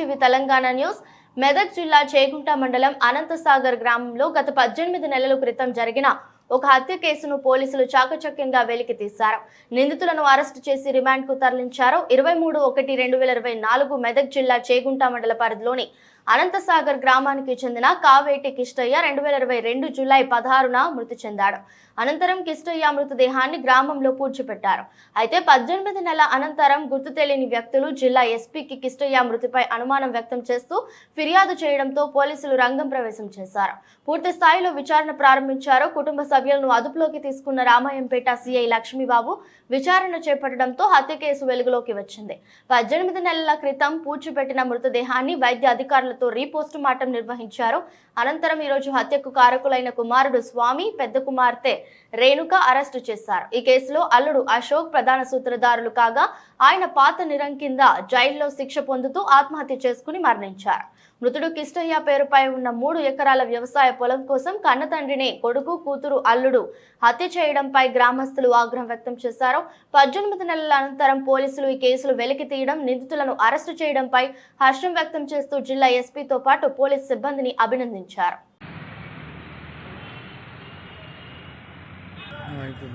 TV Telangana news. Medak జిల్లా చేగుంట మండలం అనంతసాగర్ గ్రామంలో గత పద్దెనిమిది నెలల క్రితం జరిగిన ఒక హత్య కేసును పోలీసులు చాకచక్యంగా వెలికి తీశారు. నిందితులను అరెస్టు చేసి రిమాండ్కు తరలించారు. ఇరవై మూడు ఒకటి రెండు వేల ఇరవై నాలుగు మెదక్ జిల్లా చేగుంట మండల పరిధిలోని అనంతసాగర్ గ్రామానికి చెందిన కావేటి కిష్టయ్య రెండు వేల ఇరవై రెండు జూలై పదహారున మృతి చెందాడు. అనంతరం కిష్టయ్య మృతదేహాన్ని గ్రామంలో పూడ్చిపెట్టారు. అయితే పద్దెనిమిది నెలల అనంతరం గుర్తు తెలియని వ్యక్తులు జిల్లా ఎస్పీకి కిష్టయ్య మృతిపై అనుమానం వ్యక్తం చేస్తూ ఫిర్యాదు చేయడంతో పోలీసులు రంగం ప్రవేశం చేశారు. పూర్తి స్థాయిలో విచారణ ప్రారంభించారు. కుటుంబ సభ్యులను అదుపులోకి తీసుకున్న రామాయంపేట సిఐ లక్ష్మీబాబు విచారణ చేపట్టడంతో హత్య కేసు వెలుగులోకి వచ్చింది. పద్దెనిమిది నెలల క్రితం పూడ్చిపెట్టిన మృతదేహాన్ని వైద్య అధికారులు అధికారులతో రీపోస్ట్ మార్టం నిర్వహించారు. అనంతరం ఈరోజు హత్యకు కారకులైన కుమారుడు స్వామి పెద్ద కుమార్తె రేణుక అరెస్టు చేశారు. ఈ కేసులో అల్లుడు అశోక్ ప్రధాన సూత్రధారులు కాగా ఆయన పాత నిరం కింద జైల్లో శిక్ష పొందుతూ ఆత్మహత్య చేసుకుని మరణించారు. మృతుడు కిష్టయ్య పేరుపై ఉన్న మూడు ఎకరాల వ్యవసాయ పొలం కోసం కన్నతండ్రిని కొడుకు కూతురు అల్లుడు హత్య చేయడంపై గ్రామస్తులు ఆగ్రహం వ్యక్తం చేశారు. పద్దెనిమిది నెలల అనంతరం పోలీసులు ఈ కేసులు వెలికి తీయడం నిందితులను అరెస్టు చేయడంపై హర్షం వ్యక్తం చేస్తూ జిల్లా ఎస్పీతో పాటు పోలీస్ సిబ్బందిని అభినందించారు. అయితే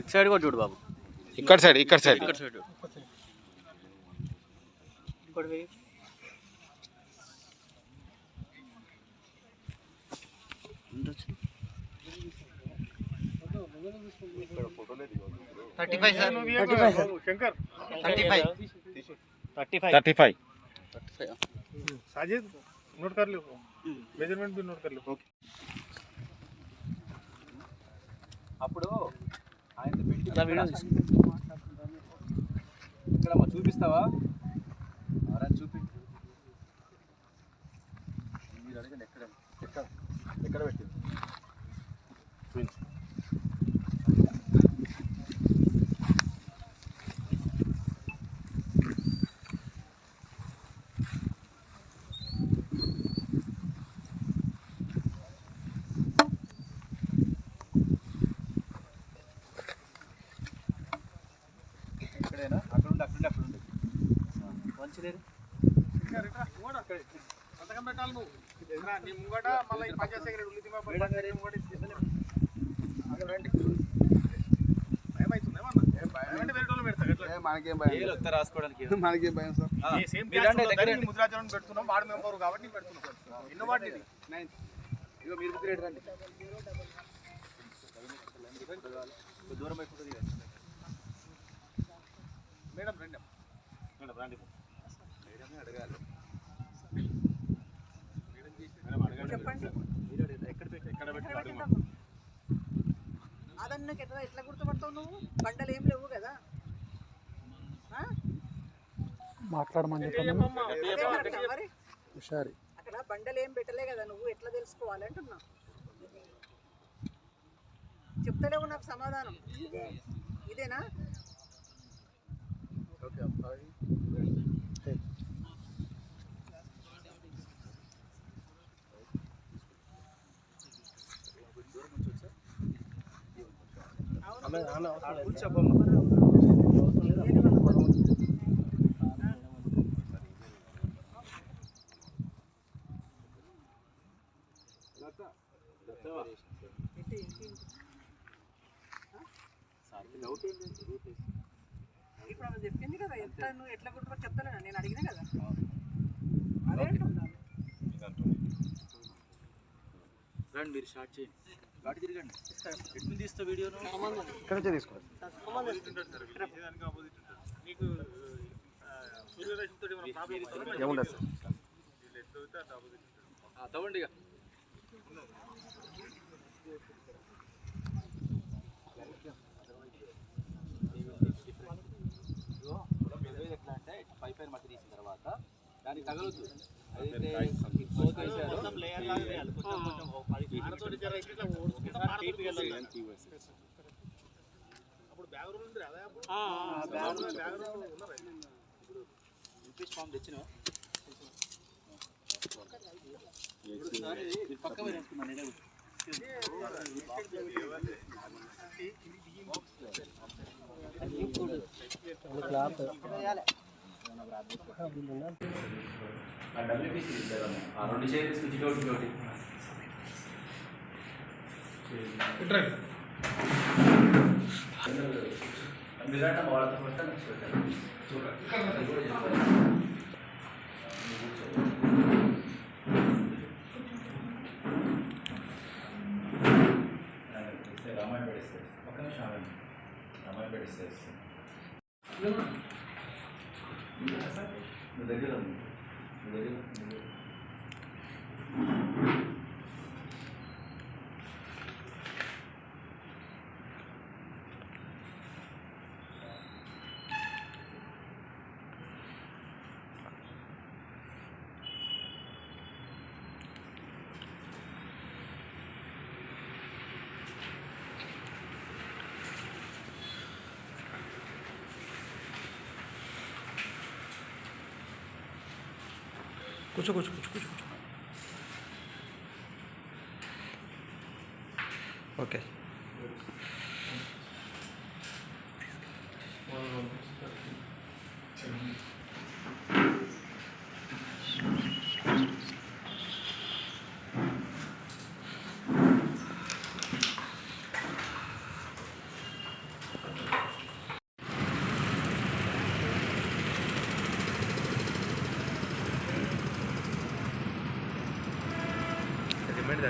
ఇటు సైడ్ కూడా చూడు బాబు ఇక్కడ సైడ్ ఇక్కడ సైడ్ ఇక్కడ side thirty five sir Shankar thirty five thirty five thirty five Sajid note कर लो मेजरमेंट भी नोट कर लो అప్పుడు ఆయన పెట్టి ఇక్కడ మా చూపిస్తావా? అలా చూపి. మీరు అడగండి ఎక్కడ ఎక్కడ ఎక్కడ పెట్టింది చూపించు. అక్కడ ఉండి అక్కడ ఉండి అక్కడ ఉండి. మంచిదేరు సంతకం పెట్టాలి నువ్వు నీ ముంగట మళ్ళీ పంచాయత్ సెక్రటరీ ఉల్లి మేడం గారు ఏం. అక్కడ రండి భయం? అవుతుంది ఏమన్నా? భయం అంటే వేరే వాళ్ళు పెడతారు ఎట్లా? మనకేం ఏలు వస్తే రాసుకోవడానికి మనకేం భయం సార్ సేమ్ దగ్గర ముద్రాచరణ పెడుతున్నాం మెంబర్ కాబట్టి పెడుతున్నాం. ఎన్నో ఇగో మీరు రండి. దూరం అయిపోతుంది. మేడం రండి. మేడం రండి. మేడమే అడగాలి. చెప్పండి. ఎక్కడ పెట్టి ఎక్కడ పెట్టి? అదన్నకి ఎట్లా ఎట్లా గుర్తుపడతావు నువ్వు? బండలు ఏం లేవు కదా? మాట్లాడమని మరి. హుషారి. అక్కడ బండలు ఏం పెట్టలే కదా నువ్వు? ఎట్లా తెలుసుకోవాలి అంటున్నా. చెప్తలేవు నాకు సమాధానం. ఇదేనా? ఓకే అబ్బాయి ఇటు, ఇటు, ఇటు. ఇప్పుడు ఆమె చెప్పింది కదా ఎట్లా నువ్వు ఎట్లా గుర్తుపట్టి చెప్తలేనా నేను అడిగినా కదా అదే రండి మీరు స్టార్ట్ చేయండి. గాడి తిరగండి. ఎట్లా తీస్తా వీడియోను? ఇక్కడ నుంచి ఆపోజిట్ ఉంటుంది నీకు ఆ, సూర్యరశ్మితో ఏమైనా ప్రాబ్లం ఉందా? ఏముండదు సార్ వీళ్ళు ఎట్లా అవుతే అట్లా ఆపోజిట్ ఉంటుంది ఆ, తవ్వండి ఇక ఇదిగో, పొలం ఎట్లా అంటే పై పైన మట్టి తీసిన తర్వాత దానికి తగలొద్దు ఉన్నారా ఇంగ్లీష్ ఫామ్ తెచ్చినావా మీరు పక్క నేనే రామాయణ పెడిస్తే ఒక్క నిమిషం ఆగండి. రామాయణ పెడిస్తే నువ్వు దగ్గర దగ్గర కూర్చో కూర్చో కూర్చో కూర్చో కూర్చో. ఓకే.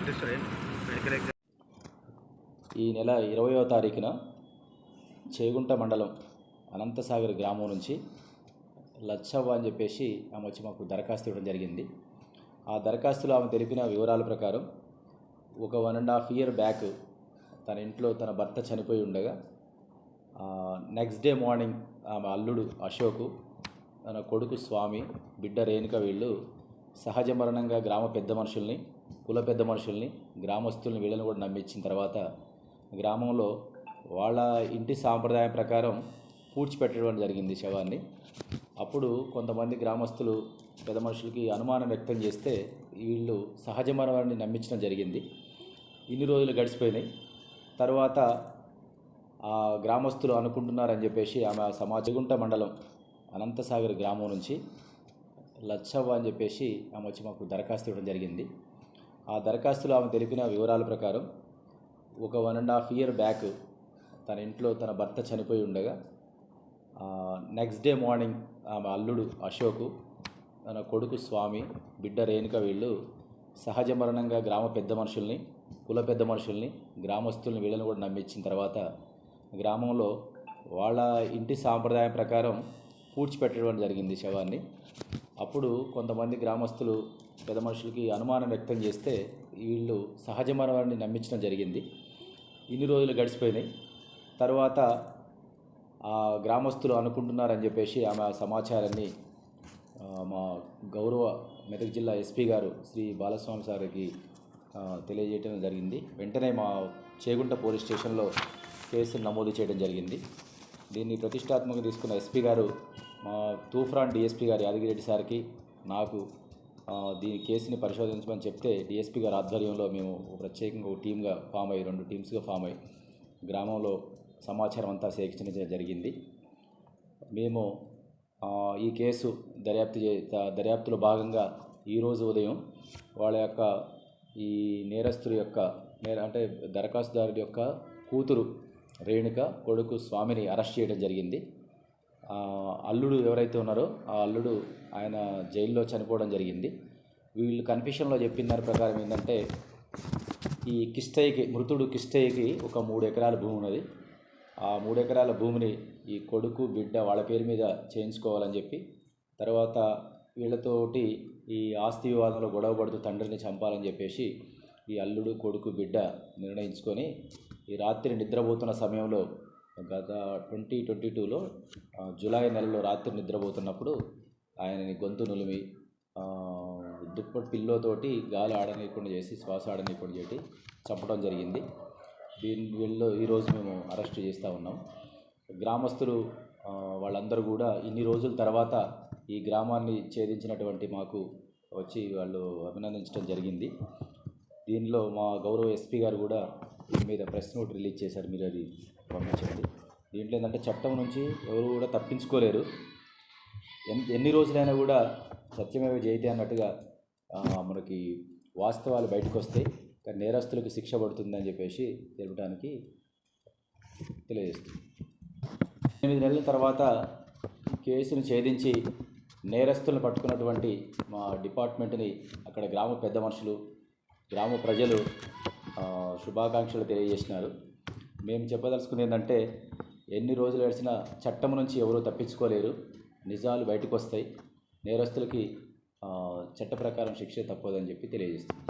మెడికల్ ఎగ్జామ్ ఈ నెల ఇరవయో తారీఖున చేగుంట మండలం అనంతసాగర్ గ్రామం నుంచి లచ్చవ్వ అని చెప్పేసి ఆమె వచ్చి మాకు దరఖాస్తు ఇవ్వడం జరిగింది. ఆ దరఖాస్తులో ఆమె తెలిపిన వివరాల ప్రకారం ఒక one and half year back తన ఇంట్లో తన భర్త చనిపోయి ఉండగా నెక్స్ట్ డే మార్నింగ్ ఆమె అల్లుడు అశోకు తన కొడుకు స్వామి బిడ్డ రేణుక వీళ్ళు సహజ మరణంగా గ్రామ పెద్ద మనుషుల్ని కుల పెద్ద మనుషుల్ని గ్రామస్తుల్ని వీళ్ళని కూడా నమ్మించిన తర్వాత గ్రామంలో వాళ్ళ ఇంటి సాంప్రదాయం ప్రకారం పూడ్చిపెట్టడం జరిగింది శవాన్ని. అప్పుడు కొంతమంది గ్రామస్తులు పెద్ద మనుషులకి అనుమానం వ్యక్తం చేస్తే వీళ్ళు సహజ మరణాన్ని నమ్మించడం జరిగింది. ఇన్ని రోజులు గడిచిపోయినాయి. తర్వాత ఆ గ్రామస్తులు అనుకుంటున్నారని చెప్పేసి ఆమె సమాజగుంట మండలం అనంతసాగర్ గ్రామం నుంచి లచ్చవ్వ అని చెప్పేసి ఆమె వచ్చి మాకు దరఖాస్తు ఇవ్వడం జరిగింది. ఆ దరఖాస్తులో ఆమె తెలిపిన వివరాల ప్రకారం ఒక one and half year back తన ఇంట్లో తన భర్త చనిపోయి ఉండగా నెక్స్ట్ డే మార్నింగ్ ఆమె అల్లుడు అశోకు తన కొడుకు స్వామి బిడ్డ రేణుక వీళ్ళు సహజ మరణంగా గ్రామ పెద్ద మనుషుల్ని కుల పెద్ద మనుషుల్ని గ్రామస్తుల్ని వీళ్ళని కూడా నమ్మించిన తర్వాత గ్రామంలో వాళ్ళ ఇంటి సాంప్రదాయం ప్రకారం పూడ్చిపెట్టడం జరిగింది శవాన్ని. అప్పుడు కొంతమంది గ్రామస్తులు పెద్ద మనుషులకి అనుమానం వ్యక్తం చేస్తే వీళ్ళు సహజ మరణాన్ని నమ్మించడం జరిగింది. ఇన్ని రోజులు గడిచిపోయినాయి. తర్వాత ఆ గ్రామస్తులు అనుకుంటున్నారని చెప్పేసి ఆమె సమాచారాన్ని మా గౌరవ మెదక్ జిల్లా ఎస్పీ గారు శ్రీ బాలస్వామి సార్కి తెలియజేయడం జరిగింది. వెంటనే మా చేగుంట పోలీస్ స్టేషన్లో కేసు నమోదు చేయడం జరిగింది. దీన్ని ప్రతిష్టాత్మకంగా తీసుకున్న ఎస్పీ గారు మా తూఫ్రాన్ డిఎస్పీ గారు యాదగిరెడ్డి సార్కి నాకు దీని కేసుని పరిశోధించమని చెప్తే డిఎస్పీ గారి ఆధ్వర్యంలో మేము ప్రత్యేకంగా ఒక టీమ్గా ఫామ్ అయ్యి రెండు టీమ్స్గా ఫామ్ అయ్యి గ్రామంలో సమాచారం అంతా సేకరించడం జరిగింది. మేము ఈ కేసు దర్యాప్తు చే దర్యాప్తులో భాగంగా ఈరోజు ఉదయం వాళ్ళ యొక్క ఈ నేరస్తుల యొక్క నేర అంటే దరఖాస్తుదారుడి యొక్క కూతురు రేణుక కొడుకు స్వామిని అరెస్ట్ చేయడం జరిగింది. అల్లుడు ఎవరైతే ఉన్నారో ఆ అల్లుడు ఆయన జైల్లో చనిపోవడం జరిగింది. వీళ్ళు కన్ఫ్యూషన్లో చెప్పిన దాని ప్రకారం ఏంటంటే ఈ కిష్టయ్యకి మృతుడు కిష్టయ్యకి ఒక మూడు ఎకరాల భూమి ఉన్నది. ఆ మూడు ఎకరాల భూమిని ఈ కొడుకు బిడ్డ వాళ్ళ పేరు మీద చేయించుకోవాలని చెప్పి తర్వాత వీళ్ళతోటి ఈ ఆస్తి వివాదంలో గొడవ పడుతూ తండ్రిని చంపాలని చెప్పేసి ఈ అల్లుడు కొడుకు బిడ్డ నిర్ణయించుకొని ఈ రాత్రి నిద్రపోతున్న సమయంలో గత ట్వంటీ ట్వంటీ టూలో జూలై నెలలో రాత్రి నిద్రపోతున్నప్పుడు ఆయనని గొంతు నులిమి దుప్పటి పిల్లోతోటి గాలి ఆడనీయకుండా చేసి శ్వాస ఆడనీయకుండా చేసి చంపడం జరిగింది. దీని వీళ్ళు ఈరోజు మేము అరెస్ట్ చేస్తూ ఉన్నాం. గ్రామస్తులు వాళ్ళందరూ కూడా ఇన్ని రోజుల తర్వాత ఈ గ్రామాన్ని ఛేదించినటువంటి మాకు వచ్చి వాళ్ళు అభినందించడం జరిగింది. దీనిలో మా గౌరవ ఎస్పీ గారు కూడా దీని మీద ప్రెస్ నోట్ రిలీజ్ చేశారు మీరు అది పంపించండి దీంట్లో ఏంటంటే చట్టం నుంచి ఎవరు కూడా తప్పించుకోలేరు. ఎన్ని రోజులైనా కూడా సత్యమేవ జయతే అన్నట్టుగా మనకి వాస్తవాలు బయటకు వస్తాయి కానీ నేరస్తులకు శిక్ష పడుతుందని చెప్పేసి తెలపడానికి తెలియజేస్తుంది. ఎనిమిది నెలల తర్వాత కేసును ఛేదించి నేరస్తులను పట్టుకున్నటువంటి మా డిపార్ట్మెంట్ని అక్కడ గ్రామ పెద్ద మనుషులు గ్రామ ప్రజలు శుభాకాంక్షలు తెలియజేసినారు మేము చెప్పదలుచుకునేది ఏంటంటే ఎన్ని రోజులు గడిచినా చట్టం నుంచి ఎవరూ తప్పించుకోలేరు. నిజాలు బయటకు వస్తాయి నేరస్తులకి చట్ట ప్రకారం శిక్ష తప్పదని చెప్పి తెలియజేస్తుంది